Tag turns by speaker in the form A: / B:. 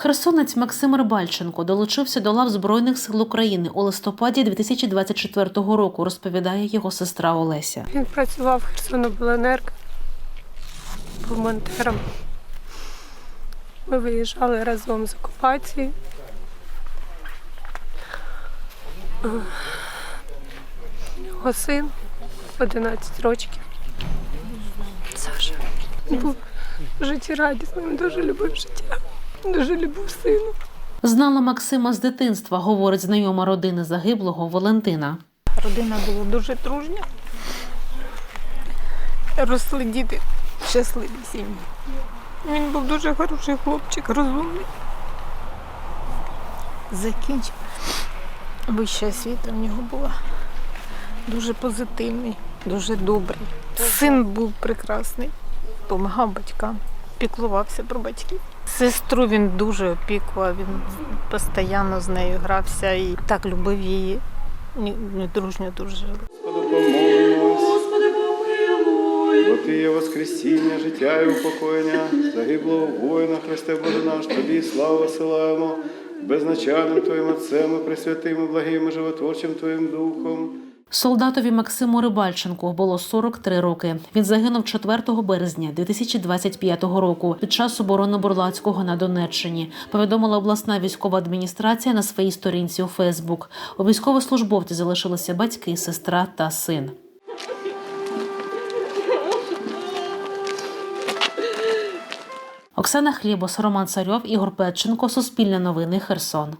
A: Херсонець Максим Рибальченко долучився до лав Збройних сил України у листопаді 2024 року, розповідає його сестра Олеся.
B: Він працював в Херсонобленерго, був монтером. Ми виїжджали разом з окупації. Його син 11 років. Саша. Був життєрадісним, дуже любив життя, дуже любив сина.
A: Знала Максима з дитинства, говорить знайома родини загиблого Валентина.
C: Родина була дуже дружня. Росли діти щасливі сім'ї. Він був дуже хороший хлопчик, розумний. Закінчив. Вища освіта в нього була. Дуже позитивний, дуже добрий. Син був прекрасний, допомагав батькам, піклувався про батьків. Сестру він дуже опікував, він постійно з нею грався і так любив її. Недружньо дуже жили.
D: Господи, помилуй. Бо ти є воскресіння, життя і упокоєння, загиблого воїна, Христе Боже наш, тобі славу силаємо, безначальним Твоїм Отцем і пресвятим і благим і животворчим Твоїм Духом.
A: Солдатові Максиму Рибальченку було 43 роки. Він загинув 4 березня 2025 року під час оборони Бурлацького на Донеччині. Повідомила обласна військова адміністрація на своїй сторінці у Фейсбук. У військовослужбовці залишилися батьки, сестра та син. Оксана Хлібос, Роман Царьов, Ігор Петченко, Суспільне новини, Херсон.